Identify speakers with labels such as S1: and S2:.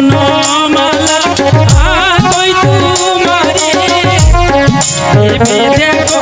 S1: মালা I তোমারে। দেখো